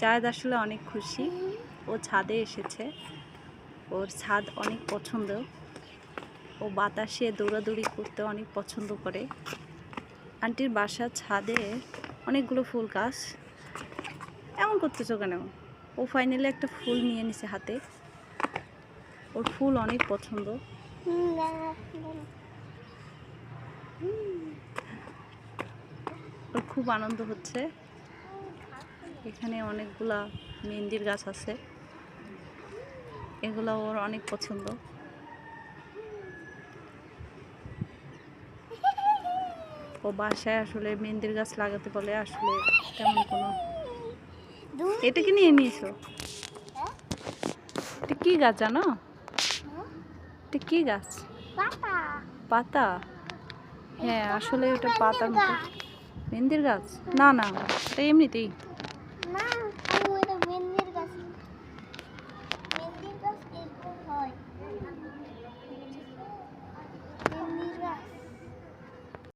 জায়দ আসলে অনেক খুশি। ও ছাদে এসেছে। ওর ছাদ অনেক পছন্দ। ও বাতাসে দৌড়াদৌড়ি করতে অনেক পছন্দ করে। আন্টির বাসার ছাদে অনেকগুলো ফুল গাছ। এমন করতেছো কেন? ও ফাইনালি একটা ফুল নিয়ে নিছে হাতে। ওর ফুল অনেক পছন্দ। ওর খুব আনন্দ হচ্ছে। এখানে অনেকগুলা মেহেন্দির গাছ আছে। এগুলো ওর অনেক পছন্দ। ও বাসায় আসলে মেহেন্দির গাছ লাগাতে বলে আসলে তেমন কোনো এটা কি নিয়ে নিয়েছো? কি গাছ জানো? কি গাছ? পাতা। পাতা? হ্যাঁ আসলে ওটা পাতার মতো। মেহেন্দির গাছ? না না, এটা এমনিতেই। না আমি ওটা মেহেন্দির গাছ